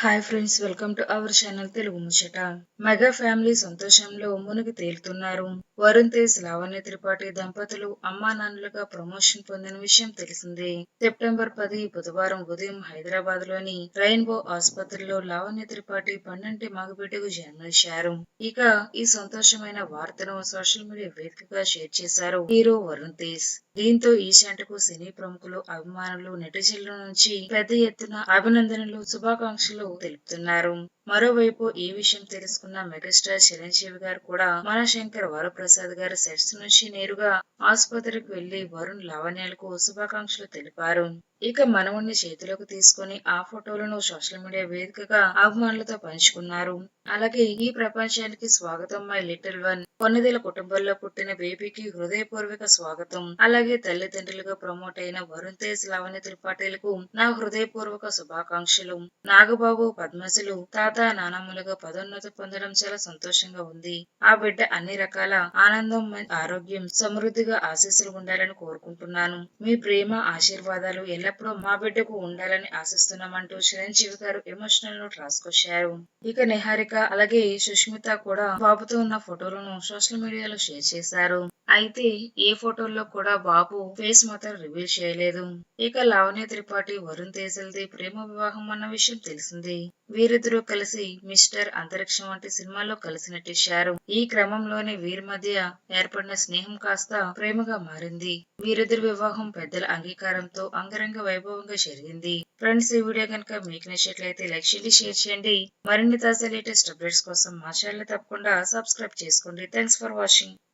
Hi friends welcome to our channel Telugu ముచ్చట. Mega family సంతోషంలో మునిగి తేలుతున్నారు. వరుణ్ తేజ్ లావణ్య త్రిపాఠి దంపతులు అమ్మా నాన్నలుగా ప్రమోషన్ పొందిన విషయం తెలిసిందే. సెప్టెంబర్ పది బుధవారం ఉదయం హైదరాబాద్లోని రెయిన్బో ఆసుపత్రిలో లావణ్య త్రిపాఠి పన్నెంటి మగబిడ్డకు జన్మనిచ్చారు ఇక ఈ సంతోషమైన వార్తను సోషల్ మీడియా వేదికగా షేర్ చేశారు హీరో వరుణ్ తేజ్. దీంతో ఈ జంటకు సినీ ప్రముఖులు అభిమానులు నెటిజన్ల నుంచి పెద్ద ఎత్తున అభినందనలు శుభాకాంక్షలు తెలుపుతున్నారు. మరోవైపు ఈ విషయం తెలుసుకున్న మెగాస్టార్ చిరంజీవి గారు కూడా మనశంకర్ వరప్రసాద్ గారి సెట్స్ నుంచి నేరుగా ఆసుపత్రికి వెళ్ళి వరుణ్ లావణ్యాలకు శుభాకాంక్షలు తెలిపారు. ఇక మనవుణ్ణి చేతిలోకి తీసుకుని ఆ ఫోటోలను సోషల్ మీడియా వేదికగా అభిమానులతో పంచుకున్నారు. అలాగే ఈ ప్రపంచానికి స్వాగతం మై లిటిల్ వన్. కొన్నిదేల కుటుంబంలో పుట్టిన బేబీకి హృదయపూర్వక స్వాగతం. అలాగే తల్లిదండ్రులుగా ప్రమోట్ అయిన వరుణ్ తేజ్ లావణ్య త్రిపాఠీలకు నా హృదయపూర్వక శుభాకాంక్షలు. నాగబాబు పద్మశులు తాత నానమ్మలుగా పదోన్నతి పొందడం చాలా సంతోషంగా ఉంది. ఆ బిడ్డ అన్ని రకాల ఆనందం ఆరోగ్యం సమృద్ధిగా ఆశీస్సులు ఉండాలని కోరుకుంటున్నాను. మీ ప్రేమ ఆశీర్వాదాలు ఎల్లప్పుడూ మా బిడ్డకు ఉండాలని ఆశిస్తున్నామంటూ చిరంజీవి గారు ఎమోషనల్ నోట్ రాసుకొచ్చారు. ఇక నిహారిక అలాగే సుష్మిత కూడా బాబుతో ఉన్న ఫోటోలను సోషల్ మీడియాలో షేర్ చేశారు. అయితే ఏ ఫోటోల్లో కూడా బాబు ఫేస్ మాత్రం రివీల్ చేయలేదు. ఇక లావణ్య త్రిపాఠి వరుణ్ తేజల్ది ప్రేమ వివాహం అన్న విషయం తెలిసింది. వీరిద్దరూ కలిసి మిస్టర్ అంతరిక్షం వంటి సినిమాల్లో కలిసి నటించారు ఈ క్రమంలోనే వీరి మధ్య ఏర్పడిన స్నేహం కాస్త ప్రేమగా మారింది. వీరిద్దరి వివాహం పెద్దల అంగీకారంతో అంగరంగ వైభవంగా జరిగింది. ఫ్రెండ్స్ ఈ వీడియో కనుక మీకు నచ్చినట్లయితే లైక్ చేయండి షేర్ చేయండి. మరిన్ని తాజా లేటెస్ట్ అప్డేట్స్ కోసం మా ఛానల్ తప్పకుండా సబ్స్క్రైబ్ చేసుకోండి. Thanks for watching.